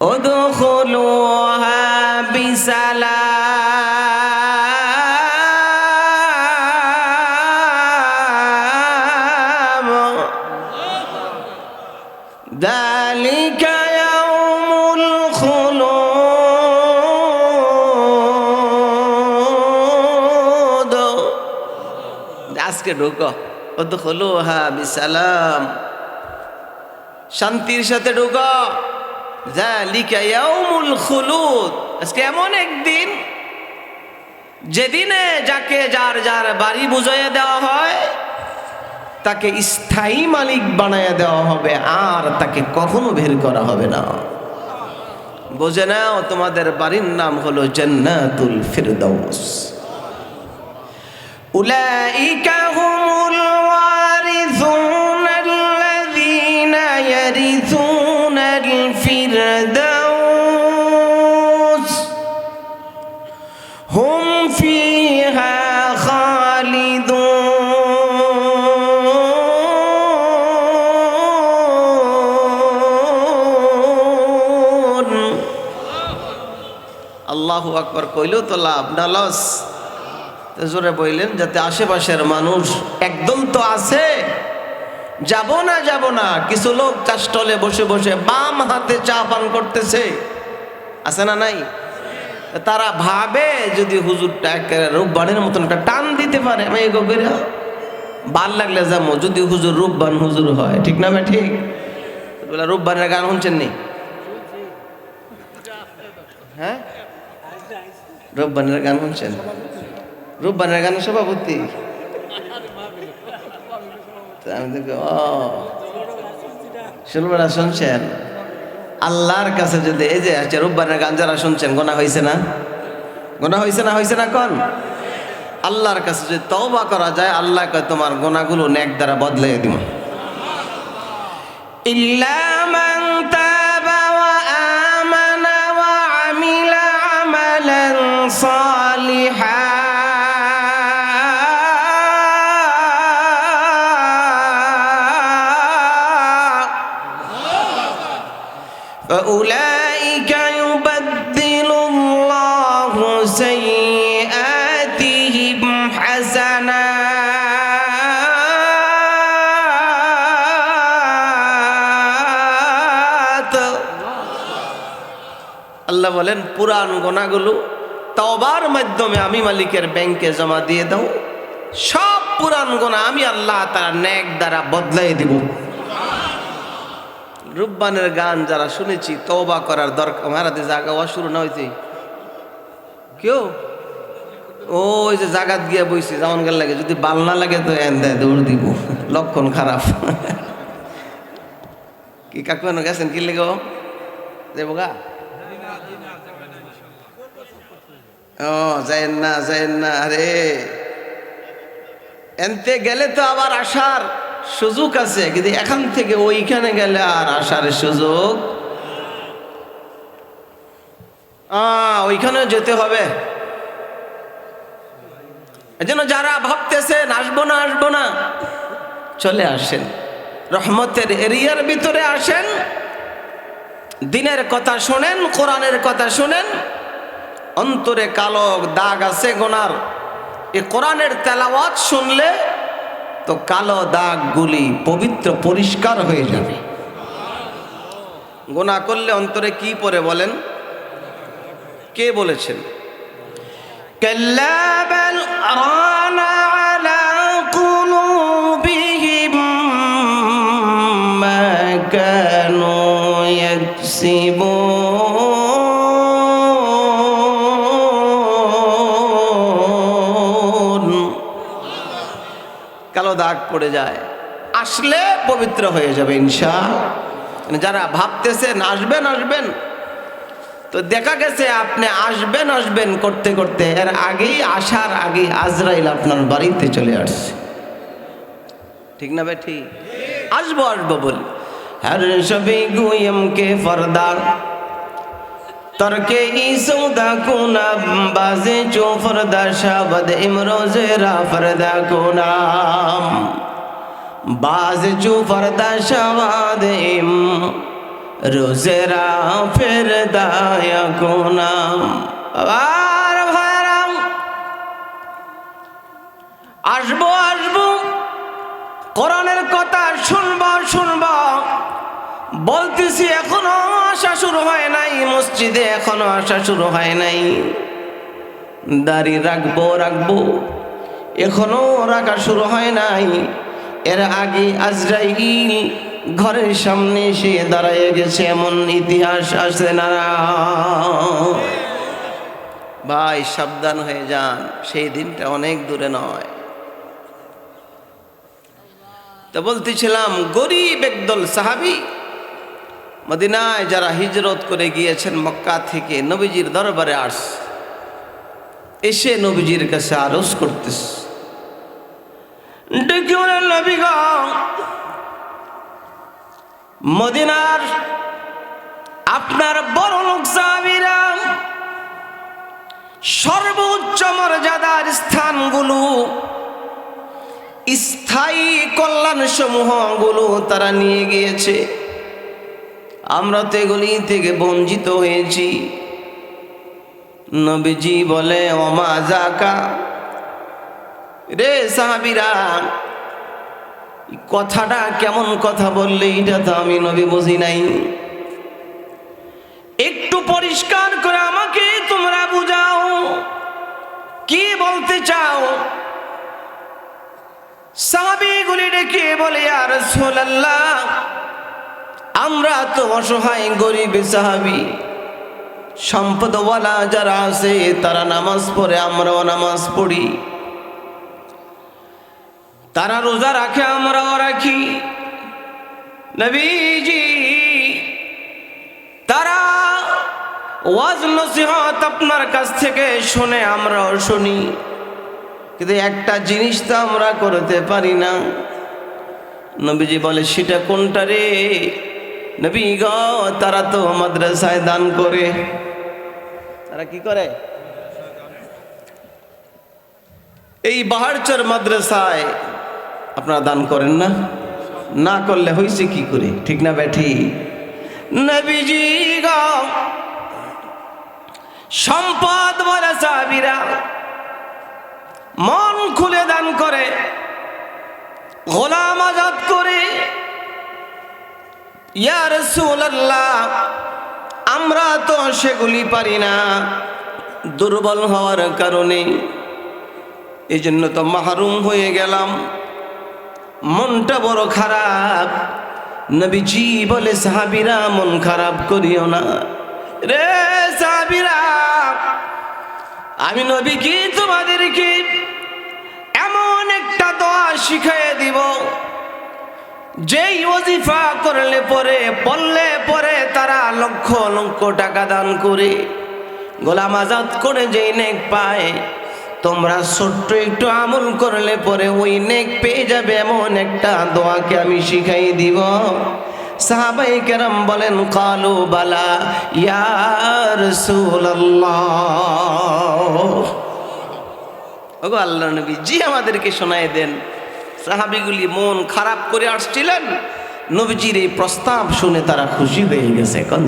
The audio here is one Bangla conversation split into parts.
ادخلوها بسلام ذلك يوم الخلود আজকে ঢুকো ادخلوها بسلام শান্তির সাথে ঢুকো যালিকা ইয়াউমুল খুলুদ আজকে এমন একদিন, যেদিনে যাকে যার যার বাড়ি বুঝাইয়া দেওয়া হয়, তাকে স্থায়ী মালিক বানাইয়া দেওয়া হবে, আর তাকে কখনো বের করা হবে না। বোঝে না তোমাদের বাড়ির নাম হলো জন্নাতুল ফিরদৌস উলাইকা আকবার কইলেও তো লাভ না লস? জোরে বললেন যাতে আশেপাশের মানুষ একদম তো আছে, যাব না যাব না। কিছু লোক চা স্টলে বসে বসে বাম হাতে চা পান করতেছে। আছে না নাই? তারা ভাবে যদি হুজুরটা একেবারে রূপবানের মতন একটা টান দিতে পারে, আমি এগো ভালো লাগলে যাব, যদি হুজুর রূপবান হুজুর হয়। ঠিক না ভাই, ঠিক? বলে, রূপবানের গান শুনছেন নি? হ্যাঁ? রূপবানের গান শুনছেন? রূপবানের গানের সভাপতি? আমি দেখি, ও। শুনবেনা শুনছেন? আল্লাহর কাছে যদি এই যে আচ্ছা রূপবানের গান যারা শুনছেন, গোনা হয়েছে না? গোনা হয়েছে না হয়েছে না কন? আল্লাহর কাছে যদি তওবা করা যায়, আল্লাহ কয়, তোমার গোনাগুলো নেক দ্বারা বদলে দিব। ইল্লা আল্লাহ বলেন, পুরান গোনাগুলো তবার মাধ্যমে আমি মালিকের ব্যাংকে জমা দিয়ে দাও। সব পুরান গোনা আমি আল্লাহ তার ন্যাক দ্বারা বদলাই দিব। রূপবানের গান যারা শুনেছি, তওবা করার দরকার মারাতে হওয়া শুরু না হইতে কেউ? ওই যে জাগাত গিয়া বইছি যেমন গেল লাগে যদি বাল না লাগে তো এন দেয় দৌড় দিব। লক্ষণ খারাপ। কি কাকু এনে গেছেন? কি লেগে? দেবো গা? ও যাইন না যাইন না আরে। এনতে গেলে তো আবার আসার সুযোগ আছে কিন্তু এখান থেকে ওইখানে গেলে আর আসার সুযোগ। আহ, ওইখানেও যেতে হবে। এজন্য যারা ভাবতেছেন, আসব না আসব না, চলে আসেন। রহমতের এরিয়ার ভিতরে আসেন। দিনের কথা শোনেন, কোরআনের কথা শোনেন। অন্তরে কালো দাগ আছে গোনার। এ কোরআনের তেলাওয়াত শুনলে তো কালো দাগগুলি পবিত্র, পরিষ্কার হয়ে যাবে। গোনা করলে অন্তরে কি পরে বলেন? কে বলেছেন? كلا بل ران على قلوبهم ما كانوا يكسبون কালো দাগ পড়ে যায় আসলে পবিত্র হয়ে যাবে ইনশা যারা ভাবতেছেন আসবেন আসবেন তো দেখা গেছে আপনি আসবেন আসবেন করতে করতে। এর আগেই আসার আগেই আজরাইল আপনার বাড়িতে চলে আসছে। ঠিক না ভাই? ঠিক। আসব আসব বলি। হর সবই গুয়ম কে ফরদা। তরকে ই সৌদা কুনা, বাজে চো ফরদা, শাবদ ইমরোজে রা ফরদা কুনাম বাজ চো ফরদা, শাবাদ ইম রোজেরা ফের দায়া কোনাম ভাইরাম, আসব আসব। কোরআনের কথা শুনব শুনব। বলতেছি, এখনও আসা শুরু হয় নাই, মসজিদে এখনও আসা শুরু হয় নাই। দাড়ি রাখব রাখব। এখনও রাখা শুরু হয় নাই। এর আগে আজরাইল ঘরের সামনে এসে দাঁড়ায় গেছে এমন ইতিহাস আছে না ভাই সাবধান হয়ে যান সেই দিনটা অনেক দূরে নয়। তো বলতেছিলাম গরিব একদল সাহাবি মদিনায় যারা হিজরত করে গিয়েছেন মক্কা থেকে নবীজির দরবারে আস এসে নবীজির কাছে নবী গো, মদিনার আপনার বড় লোক সর্বোচ্চ মর্যাদার স্থানগুলো, স্থায়ী কল্যাণ সমূহগুলো তারা নিয়ে গিয়েছে। আমরা তো এগুলি থেকে বঞ্চিত হয়েছি। নবীজি বলে অমা জাকা রে সাহাবিরা কথাটা কেমন কথা বললে, এটা তো আমি নবী বুঝি নাই। একটু পরিষ্কার করে আমাকে তোমরা বুঝাও, কি বলতে চাও? সাহাবিগুলি ডেকে বলে আর সোল্লাহ আমরা তো অসহায়, গরিব সাহাবি। সম্পদওয়ালা যারা আছে, তারা নামাজ পড়ে, আমরাও নামাজ পড়ি। তারা রোজা রাখে, আমরাও রাখি। নবীজি, তারা ওয়াজ, নসিহত আপনার কাছ থেকে শুনে আমরাও শুনি। কিন্তু একটা জিনিস তো আমরা করতে পারি না। নবীজি বলে, সেটা কোনটা রে? নবী গ, তারা তো মাদ্রাসায় দান করে। তারা কি করে? এই বাহারচর মাদ্রাসায় আপনারা দান করেন না? না করলে হয়েছে কি করে? ঠিক না ব্যাঠি? নবীজি সম্পদ বলে সাবিরা মন খুলে দান করে, গোলাম আজাদ করে, ইয়া রাসূলুল্লাহ, আমরা তো সেগুলি পারি না, দুর্বল হওয়ার কারণে। এই জন্য তো মাহরুম হয়ে গেলাম। মনটা বড় খারাপ। নবীজি বলে, সাহাবিরা মন খারাপ করিও না। রে সাহাবিরা, আমি নবী কি তোমাদেরকে এমন একটা দোয়া শিখিয়ে দিব। যেই ওজিফা করলে পরে পড়লে পরে তারা লক্ষ লক্ষ টাকা দান করে। গোলাম আজাদ করে যেই নেক পায় তোমরা ছোট্ট একটু আমল করলে পরে ওই নেক পেয়ে যাবে এমন একটা দোয়াকে আমি শিখাই দিব। সাহাবাই কেরাম বলেন, কালু বালা ইয়ার আল্লাহ নবী, জি আমাদেরকে শোনায় দেন। সাহাবিগুলি মন খারাপ করে আসছিলেন। নবীজির এই প্রস্তাব শুনে তারা খুশি হয়ে গেছে। কোন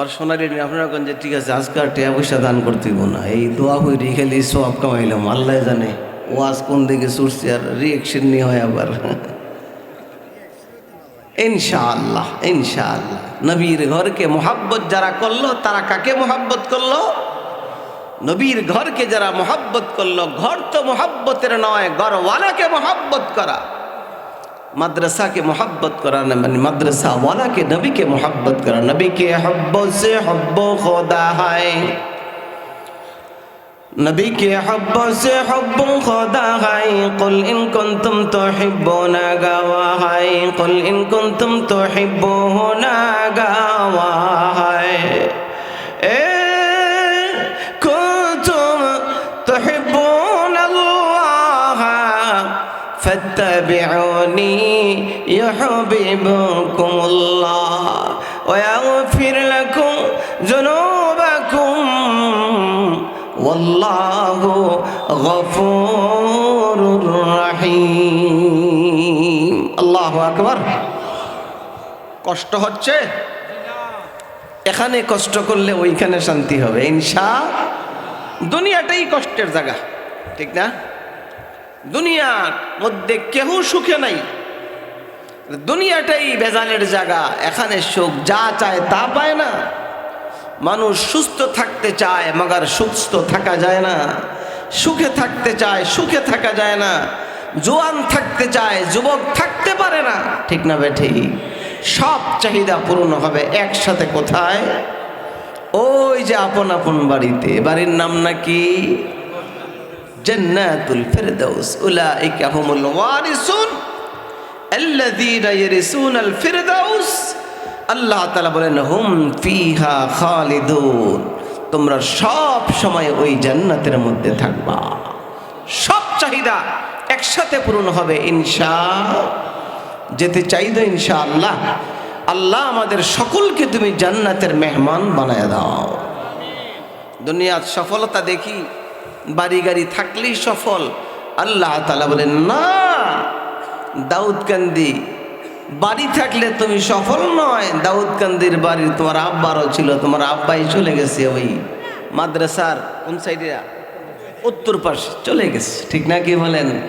আমার সোনারি আপনারা যে, ঠিক আছে আজকাল টেয়া পয়সা দান করতে না। এই দোয়া হয়ে রেখে সব কামাইলাম। আল্লাহ জানে ওয়াজ কোন দিকে ছুটছে আর রিয়েকশন নিয়ে হয় আবার। ইনশাআল্লাহ ইনশাআল্লাহ। নবীর ঘরকে মোহাব্বত যারা করল, তারা কাকে মোহাব্বত করল? নবীর ঘরকে যারা মোহাব্বত করল, ঘর তো মোহাব্বতের নয়, ঘরওয়ালাকে মোহাব্বত করা। মাদ্রাসাকে মোহাব্বত করা মানে মাদ্রাসাওয়ালাকে নবীকে মোহাব্বত করা নবীকে হব্ব সে হব্ব খোদা হায় نبی کے حب سے حب خدا ہے قل ان کنتم تحبون گوا ہے قل ان کنتم تحبون گوا ہے اے فاتبعوني يحببكم الله ويغفر لكم ذنوبكم والله غفور رحيم الله আকবর কষ্ট হচ্ছে এখানে কষ্ট করলে ওইখানে শান্তি হবে ইনশা দুনিয়াটাই কষ্টের জায়গা ঠিক না দুনিয়ার মধ্যে কেহ সুখে নাই। দুনিয়াটাই ভেজালের জায়গা, এখানে সুখ, যা চায় তা পায় না। মানুষ সুস্থ থাকতে চায়, মগার সুস্থ থাকা যায় না। সুখে থাকতে চায়, সুখে থাকা যায় না। জোয়ান থাকতে চায়, যুবক থাকতে পারে না। ঠিক না বেঠি? সব চাহিদা পূরণ হবে একসাথে কোথায়? ওই যে আপন আপন বাড়িতে। বাড়ির নাম নাকি? জান্নাতুল ফিরদাউস, উলাইকা হুমুল ওয়ারিসুন আল্লাযীনা ইয়ারিসুনাল ফিরদাউস। আল্লাহ তাআলা বলেন, হুম ফিহা খালিদুন, তোমরা সব সময় ওই জান্নাতের মধ্যে থাকবা। সব চাহিদা একসাথে পূরণ হবে, ইনশা, যেতে চাইতো ইনশা আল্লাহ আল্লাহ আমাদের সকলকে তুমি জান্নাতের মেহমান বানায় দাও। দুনিয়ার সফলতা দেখি বাড়ি গাড়ি থাকলেই সফল। আল্লাহ তালা বলেন, না, দাউদকান্দি, বাড়ি থাকলে তুমি সফল নয়। দাউদকান্দির বাড়ি তোমার আব্বারও ছিল, তোমার আব্বাই চলে গেছে ওই মাদ্রাসার, কোন সাইডে? উত্তর পাশে চলে গেছে। ঠিক না কি বলেন?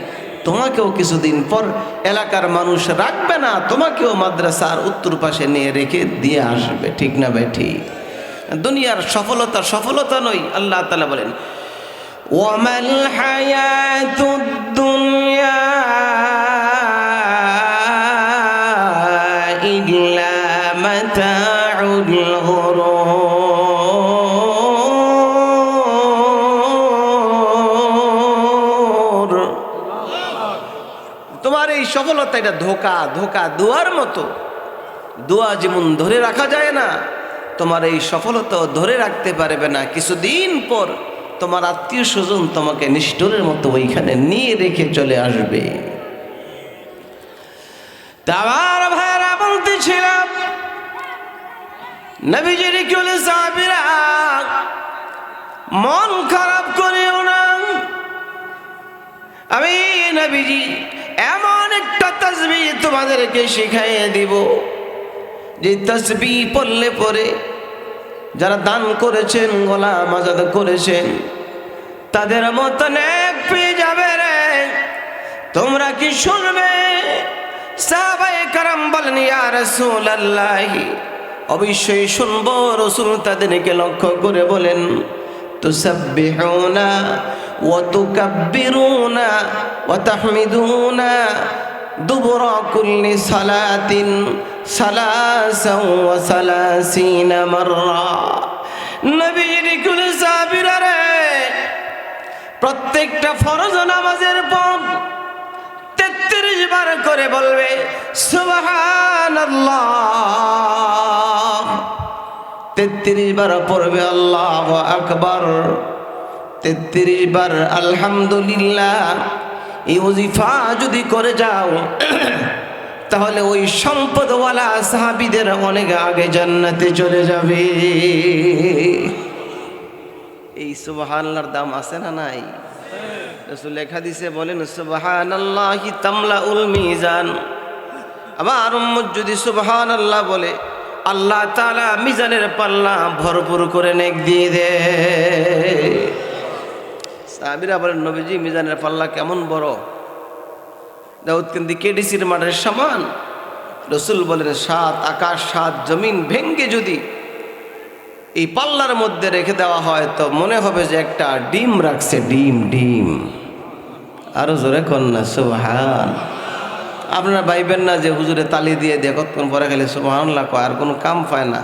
তোমাকেও কিছুদিন পর এলাকার মানুষ রাখবে না, তোমাকেও মাদ্রাসার উত্তর পাশে নিয়ে রেখে দিয়ে আসবে। ঠিক না ভাই, ঠিক। দুনিয়ার সফলতা সফলতা নয়, আল্লাহ তালা বলেন। ওয়ামাল হায়াতুদ দুনিয়া ইল্লা মাতাউল গুরুর তোমার এই সফলতা এটা ধোকা ধোকা দোয়ার মতো। দোয়া যেমন ধরে রাখা যায় না, তোমার এই সফলতা ধরে রাখতে পারবে না কিছুদিন পর। তোমার আত্মীয় স্বজন তোমাকে নিষ্ঠুরের মতো ওইখানে নিয়ে রেখে চলে আসবে। তা আমার ভাইরা বলতেছিলাম নবীজির চলে সাহাবিরা, মন খারাপ করেও না। আমি নবীজি এমন একটা তসবি তোমাদেরকে শিখাইয়ে দিব, যে তসবি পড়লে পরে যারা দান করেছেন গলা মাজাদ করেছেন তাদের মতন এক পেয়ে যাবে রে। তোমরা কি শুনবে? সাহাবাই কারাম বলেন, ইয়া রাসূলুল্লাহ। অবশ্যই শুনব, রসুল তাদেরকে লক্ষ্য করে বলেন তো সাববে না ও তো তুসাব্বিহুনা না ও ওয়া তাহমিদুনা দুবরা কুল্লি সালাতিন সালাসা ওয়া সালাসিনা মাররা। নবীর কুল সাবিরা রে প্রত্যেকটা ফরজ নামাজের পর তেত্রিশ বার করে বলবে তেত্রিশ বার পড়বে, আল্লাহ আকবার। তেত্রিশ বার, আলহামদুলিল্লাহ। এই ওজিফা যদি করে যাও, তাহলে ওই সম্পদওয়ালা সাহাবিদের অনেক আগে জান্নাতে চলে যাবে। এই সুবহানাল্লাহর দাম আছে না নাই? রসুল লেখা দিছে বলেন, সুবহানাল্লাহি তামলা উল মিজান। আবার উম্মত যদি সুবহানাল্লাহ বলে, আল্লাহ তাআলা মিজানের পাল্লা ভরপুর করে নেক দিয়ে দেয় সাহাবিরা বলেন, নবীজি, মিজানের পাল্লা কেমন বড়? দাউদকান্দি কেডিসির মাঠের সমান। রসুল বলেন, সাত আকাশ, সাত জমিন ভেঙ্গে যদি এই পাল্লার মধ্যে রেখে দেওয়া হয়, তো মনে হবে যে একটা ডিম রাখছে, ডিম ডিম। আরও জোরে কন্যা সুবহান। আপনারা ভাইবেন না যে হুজুরে তালি দিয়ে দিয়ে কতক্ষণ পরে গেলে সুবহানাল্লাহ কয়, আর কোনো কাম পায় না।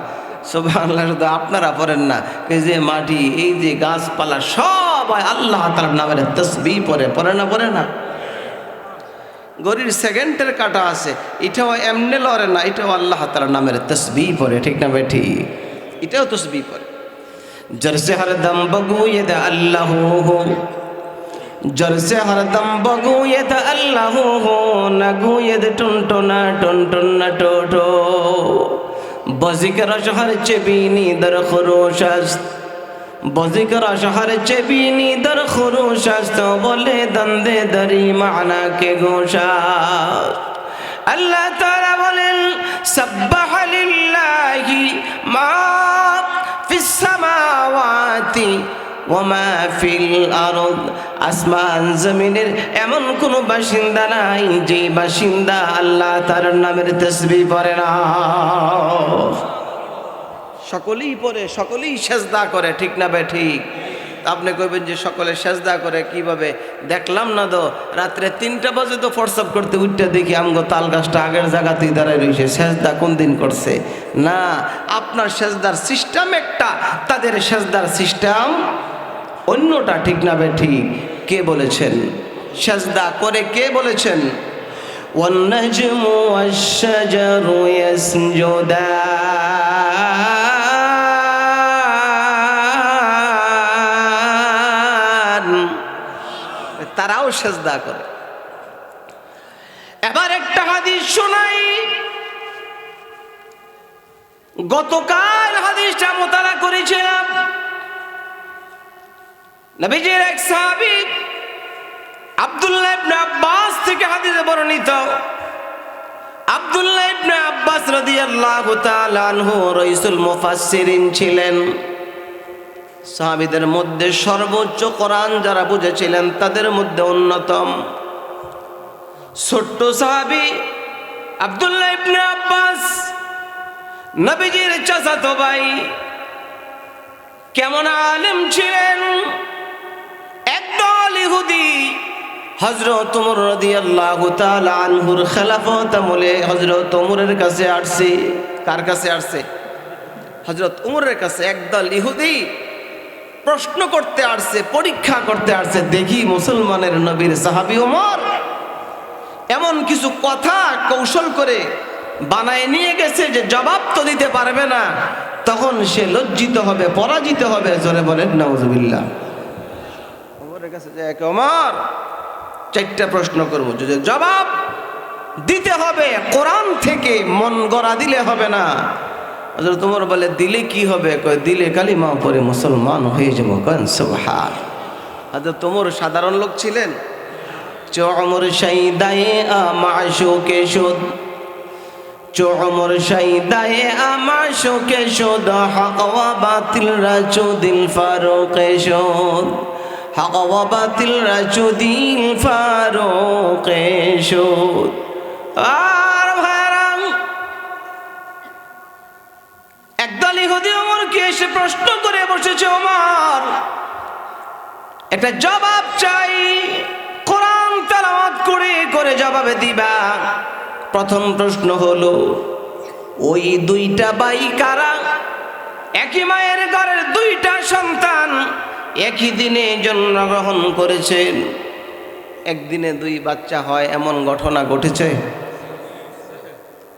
সুবহানাল্লাহ শুধু আপনারা পড়েন না, এই যে মাটি, এই যে গাছপালা সবাই আল্লাহ তালার নামের তসবি পরে পরে না পরে না? গরির সেকেন্ডের কাটা আছে, এটাও এমনি লড়ে না, এটাও আল্লাহ তার নামের তসবি পরে ঠিক না বেঠি এটাও তসবি পরে জরসে হরদম বগুয়ে দে আল্লাহ জরসে হরদম বগুয়ে দে আল্লাহ নগুয়ে দে টুনটুনা টুনটুনা টোটো বজিকর শহর চেবিনি দর খরোশাস্ত। বজিকর শহর চেবিনি দর খরোশাস্ত। বলে দন্দে দরি মানা কে গোশাস্ত। আল্লাহ তারা বলেন, সাব্বাহা লিল্লাহি মা ফিস সামাওয়াতি ওমা ফিল আরদ। আসমান, জমিনের এমন কোনো বাসিন্দা নাই যে বাসিন্দা আল্লাহ তার নামের তসবি পড়ে না। সকলেই পড়ে, সকলেই সেজদা করে, ঠিক না বে ঠিক? আপনি কইবেন যে সকলে সেজদা করে কিভাবে দেখলাম না তো রাত্রে তিনটা বাজে তো ফোরসঅপ করতে উঠতে দেখি আমগো তাল গাছটা আগের জায়গাতেই দাঁড়ায় রয়েছে সেজদা কোন দিন করছে না আপনার সেজদার সিস্টেম একটা তাদের সেজদার সিস্টেম অন্যটা ঠিক না বে ঠিক কে বলেছেন সেজদা করে কে বলেছেন والنجم والشجر يسجدان তারাও সেজদা করে। এবার একটা হাদিস শোনাই। গতকাল হাদিসটা মোতালা করেছিলাম। নবীজির এক সাহাবী আব্দুল্লাহ ইবনে আব্বাস থেকে হাদিসে বর্ণিত। আব্দুল্লাহ ইবনে আব্বাস রাদিয়াল্লাহু তাআলা আনহু রাইসুল মুফাসসিরিন ছিলেন। সাহাবীদের মধ্যে সর্বোচ্চ কোরআন যারা বুঝেছিলেন তাদের মধ্যে অন্যতম। ছোট্ট সাহাবী আব্দুল্লাহ ইবনে আব্বাস, নবীজির চাচাতো ভাই, কেমন আলেম ছিলেন? একদল ইহুদি হজরত উমর রাদিয়াল্লাহু তাআলা আনহুর খেলাফত আমলে হজরত উমরের কাছে আসছে। কার কাছে আসছে? হজরত উমরের কাছে, একদল ইহুদি। প্রশ্ন করতে আসছে, পরীক্ষা করতে আসছে, দেখি মুসলমানের নবীর সাহাবি ওমর এমন কিছু কথা, কৌশল করে বানায় নিয়ে গেছে যে জবাব তো দিতে পারবে না। তখন সে লজ্জিত হবে, পরাজিত হবে, জোরে বলেন, নাউজুবিল্লাহ। ওমরের কাছে যে ওমর চারটা প্রশ্ন করব, যদি জবাব দিতে হবে, কোরআন থেকে মন গড়া দিলে হবে না। হযরত ওমর বলে, দিলে কি হবে? কয়, দিলে কালিমা পরে মুসলমান হয়ে যাব কেন সুবহান। হযরত ওমর সাধারণ লোক ছিলেন? চমর শাইদায়ে আমাশুকে সুদ চমর শাইদায়ে আমাশুকে সুদ হক ওয়া বাতিল রাজুদিল ফারুকে সুদ হক ওয়া বাতিল রাজুদিল ফারুকে সুদ আর ভাইরাম একদল ইহুদি ওমরকে এসে প্রশ্ন করে বসেছে একটা জবাব চাই, কোরআন করে করে জবাবে দিবা। প্রথম প্রশ্ন হলো, ওই দুইটা বাই কারা? একই মায়ের ঘরের দুইটা সন্তান একই দিনে জন্মগ্রহণ করেছেন একদিনে দুই বাচ্চা হয়, এমন ঘটনা ঘটেছে?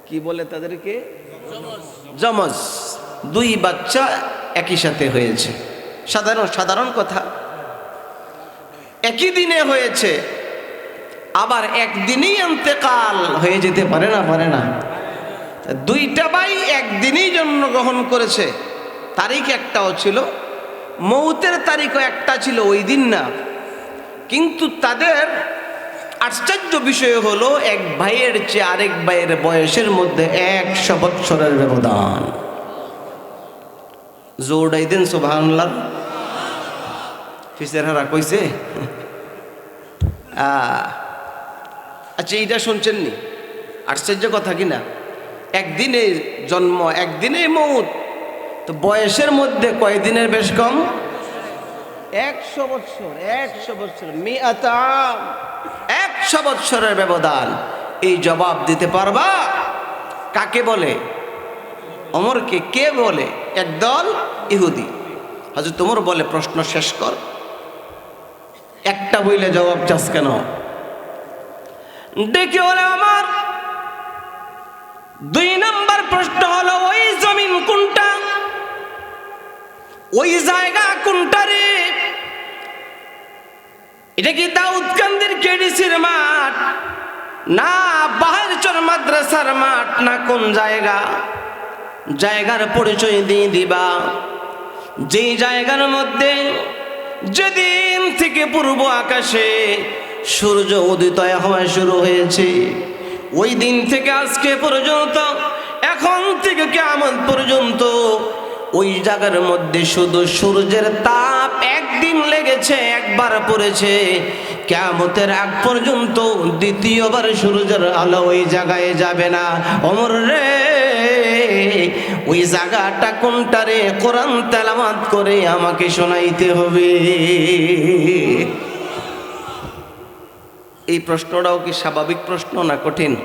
কি বলে তাদেরকে? জমজ। দুই বাচ্চা একই সাথে হয়েছে। সাধারণ সাধারণ কথা। একই দিনে হয়েছে। আবার একদিনেই অন্তেকাল হয়ে যেতে পারে না পারে না। দুইটা ভাই একদিনেই জন্মগ্রহণ করেছে। তারিখ একটাও ছিল। মৌতের তারিখও একটা ছিল, ওই দিন না। কিন্তু তাদের আশ্চর্য বিষয় হলো, এক ভাইয়ের চেয়ে আরেক ভাইয়ের বয়সের মধ্যে একশো বৎসরের ব্যবধান। জোরডাই দেন সোভানলার ফিসের হারা কইছে? আচ্ছা এইটা শুনছেন নি? আশ্চর্য কথা কি না? একদিনে জন্ম, একদিনে মৌত। তো বয়সের মধ্যে কয়দিনের বেশ কম? একশো বছর একশো মিয়াতাম একশো বছরের ব্যবধান। এই জবাব দিতে পারবা? কাকে বলে? অমরকে কে বলে? একদল ইহুদি। হাজর তোমর বলে, প্রশ্ন শেষ কর। একটা বইলে জবাব চাস কেন? ডেকে বলে আমার দুই নাম্বার প্রশ্ন হলো, ওই জমিন কোনটা? ওই জায়গা কোনটা রে? এটা কি দাউদকান্দির কেডিসির মাঠ? না বাহারচর মাদ্রাসার মাঠ? না কোন জায়গা? জায়গার পরিচয় দিয়ে দিবা। যেই জায়গার মধ্যে যেদিন থেকে পূর্ব আকাশে সূর্য উদিতয় হওয়া শুরু হয়েছে, ওই দিন থেকে আজকে পর্যন্ত, এখন থেকে কেমন পর্যন্ত ওই জায়গার মধ্যে শুধু সূর্যের তাপ একদিন লেগেছে একবার পড়েছে। কেমতের আগ পর্যন্ত দ্বিতীয়বার সূর্যের আলো ওই জায়গায় যাবে না। অমর রে ওই জায়গাটা কোনটা রে? কোরআন তেলামাত করে আমাকে শোনাইতে হবে। এই প্রশ্নটাও কি স্বাভাবিক প্রশ্ন না কঠিন।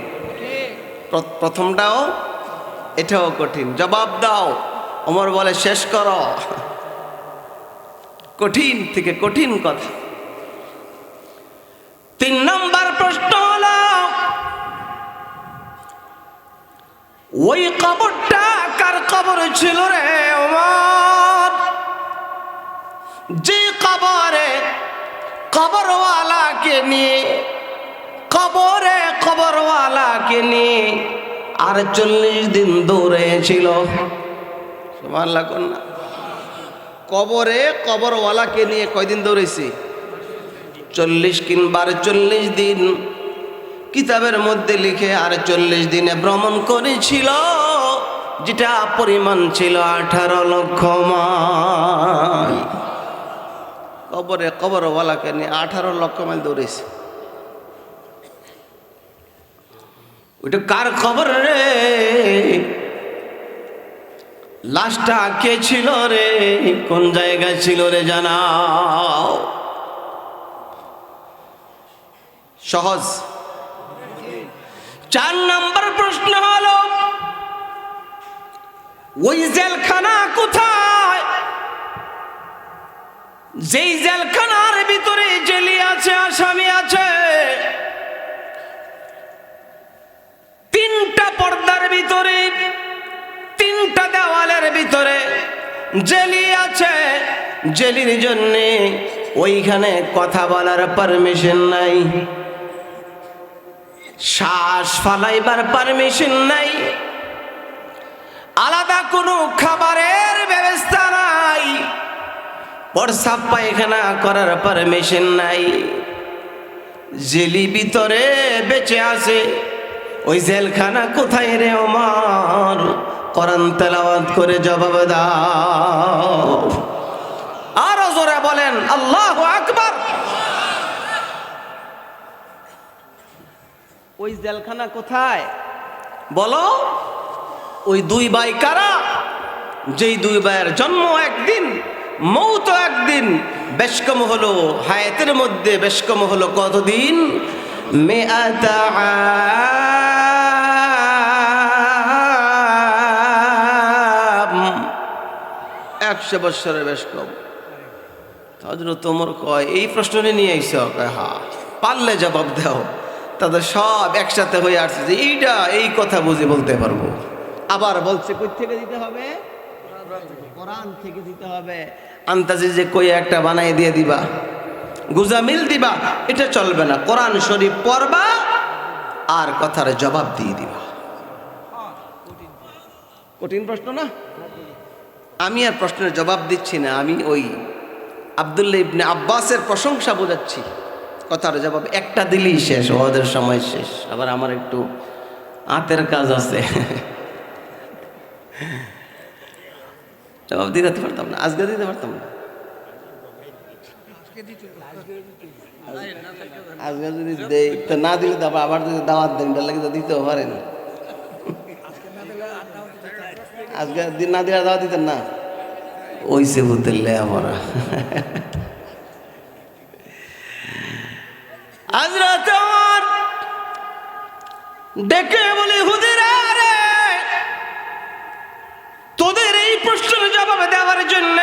প্র- প্রথমটাও এটাও কঠিন। জবাব দাও। অমর বলে, শেষ করো। কঠিন থেকে কঠিন কথা। তিন নম্বর প্রশ্ন হলো, ওই কবরটা কার কবর ছিল রে ওমর? যে কবরে কবরওয়ালাকে নিয়ে, কবরে কবরওয়ালাকে নিয়ে আর চল্লিশ দিন দৌড়েছিল কবরে কবরওয়ালাকে নিয়ে কয়দিন দৌড়েছি চল্লিশ কিংবার চল্লিশ দিন। কিতাবের মধ্যে লিখে আর চল্লিশ দিনে ভ্রমণ করেছিল, যেটা পরিমাণ ছিল আঠারো লক্ষ মাইল। কবরে কবরওয়ালাকে নিয়ে আঠারো লক্ষ মাইল দৌড়েছে ওইটা কার খবর রে? লাশটা কে ছিল রে? কোন জায়গায় ছিল রে জানাও? সহজ। চার নম্বর প্রশ্ন হলো, ওই জেলখানা কোথায়? যেই জেলখানার ভিতরে জেলি আছে, আসামি আছে, তিনটা পর্দার ভিতরে তিনটা দেওয়ালের ভিতরে জেলি আছে। জেলির জন্যে ওইখানে কথা বলার পারমিশন নাই। শ্বাস ফালাইবার পারমিশন নাই। আলাদা কোনো খাবারের ব্যবস্থা নাই। প্রসাব পায়খানা করার পারমিশন নাই। জেলি ভিতরে বেঁচে আছে। ওই জেলখানা কোথায় রে আমার কোরআন তেলাওয়াত করে জবাব দাও। আরও জোরে বলেন আল্লাহ আকবার। ওই জেলখানা কোথায়? বলো ওই দুই ভাই কারা? যেই দুই ভাইয়ের জন্ম একদিন মৌত একদিন বেশ কম হলো হায়াতের মধ্যে বেশ কম হলো কতদিন? মেআতা একশো বৎসরের বেশ কম। হজরত তোমর কয়, এই প্রশ্নটি নিয়ে আইস। কয়, হা। পারলে জবাব দাও। তাদের সব একসাথে হয়ে আসছে যে, এইটা, এই কথা বুঝে বলতে পারব। আবার বলছে, কই থেকে দিতে হবে? কোরআন থেকে দিতে হবে। আন্তাজে যে, কই, একটা বানাই দিয়ে দিবা। গুজামিল দিবা? এটা চলবে না। কোরআন শরীফ পড়বা আর কথার জবাব দিয়ে দিবা। কঠিন প্রশ্ন না? আমি আর প্রশ্নের জবাব দিচ্ছি না, আমি ওই আবদুল্লাহ ইবনে আব্বাসের প্রশংসা বোঝাচ্ছি। কথার জবাব একটা দিলেই শেষ ওদের সময় শেষ। আবার আমার একটু আতের কাজ আছে। জবাব দিতে পারতাম না, আজকে দিতে পারতাম না। আজকে যদি দেই, তো না দিলে তো আবার যদি দাওয়াত দেন তাহলে তো দিতেও পারেন। আজকে দিন না দিলে দাওয়াত দিতেন না? ওই সে বুতলে আমরা। আমার ডেকে বলি হুদিরা রে তোদের এই প্রশ্নের জবাব দেওয়ার জন্য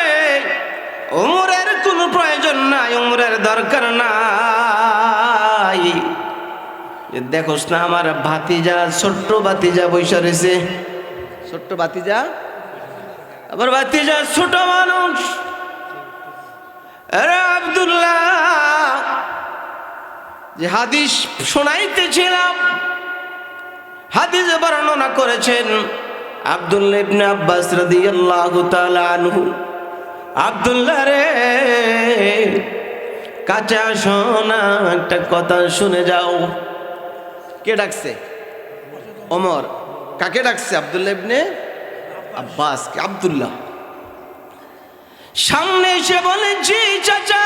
উমরের কোনো প্রয়োজন নাই উমরের দরকার নাই। দেখোস না আমার ভাতিজা ছোট্ট ভাতিজা বৈশা রয়েছে। ছোট্ট ভাতিজা? আবার ভাতিজা ছোট মানুষ। আরে আব্দুল্লাহ, যে হাদিস শোনাইতেছিলাম, হাদিস বর্ণনা করেছেন আব্দুল্লাহ ইবনে আব্বাস রাদিয়াল্লাহু তাআলা আনহু। আব্দুল্লাহ রে, কাঁচা শোনা একটা কথা শুনে যাও। কে ডাকছে? ওমর। কাকে ডাকছে? আবদুল্লাহ ইবনে আব্বাস কে? আবদুল্লাহ। সামনে এসে বলেছি চাচা।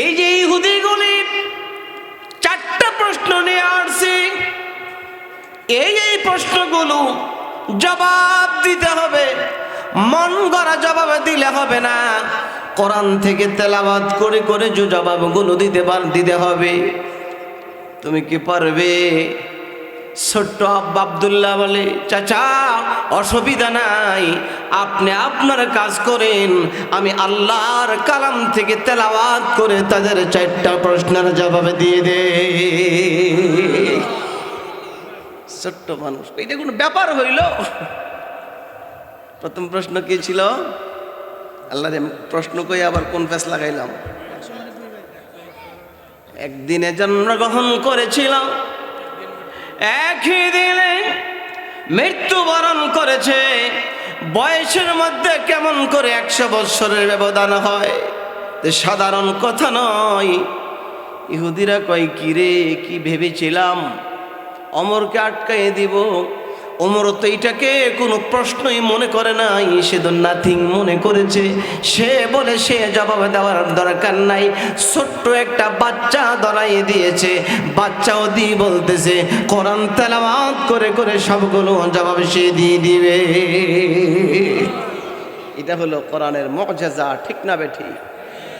এই যে ইহুদিগুলি চারটা প্রশ্ন নিয়ে আসছি। এই এই প্রশ্নগুলো জবাব দিতে হবে। মন গড়া জবাব দিলে হবে না। কোরআন থেকে তেলাবাদ করে করে যে জবাবগুলো দিতে পার, দিতে হবে। তুমি কি পারবে? ছোট্ট আব্বা আবদুল্লাহ বলে, চাচা, অসুবিধা নাই, আপনি আপনার কাজ করেন। আমি আল্লাহর কালাম থেকে তেলাওয়াত করে তাদের চারটা প্রশ্নের জবাবে দিয়ে দে। ছোট্ট মানুষ, এটা কোনো ব্যাপার হইল? প্রথম প্রশ্ন কি ছিল? আল্লাহ প্রশ্ন কই আবার কোন ফেস লাগাইলাম? একদিনে জন্মগ্রহণ করেছিলাম একই দিনে মৃত্যুবরণ করেছে। বয়সের মধ্যে কেমন করে একশো বৎসরের ব্যবধান হয়? সাধারণ কথা নয়। ইহুদিরা কয়, কিরে, কি ভেবেছিলাম? অমরকে আটকাইয়ে দিব অমর তো এইটাকে কোনো প্রশ্নই মনে করে নাই, সে তো নাথিং মনে করেছে। সে বলে, সে জবাব দেওয়ার দরকার নাই। ছোট্ট একটা বাচ্চা দড়াই দিয়েছে। বাচ্চাও দিয়ে বলতেছে, কোরআন তেলাওয়াত করে করে সবগুলো জবাব সে দিয়ে দিবে। এটা হলো কোরআনের মজাজা ঠিক না বেঠি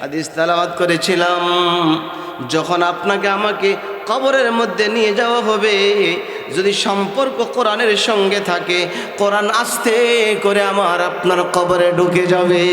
হাদিস তেলাওয়াত করেছিলাম, যখন আপনাকে আমাকে কবরের মধ্যে নিয়ে যাওয়া হবে যদি সম্পর্ক কোরআনের সঙ্গে থাকে, কোরআন আস্তে করে আমার আপনার কবরে ঢুকে যাবে।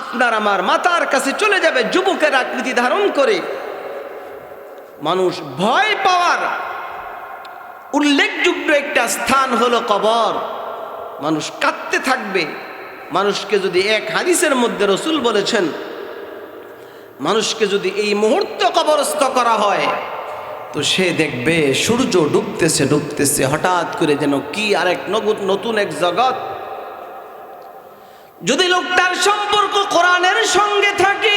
আপনার আমার মাতার কাছে চলে যাবে, যুবকের আকৃতি ধারণ করে। মানুষ ভয় পাওয়ার উল্লেখযোগ্য একটা স্থান হলো কবর। মানুষ কাঁদতে থাকবে। মানুষকে যদি এক হাদিসের মধ্যে রসুল বলেছেন, মানুষকে যদি এই মুহূর্ত কবরস্থ করা হয়, তো সে দেখবে সূর্য ডুবতেছে ডুবতেছে, হঠাৎ করে যেন কি আরেক নগদ নতুন এক জগৎ। যদি লোকটার সম্পর্ক কোরআনের সঙ্গে থাকে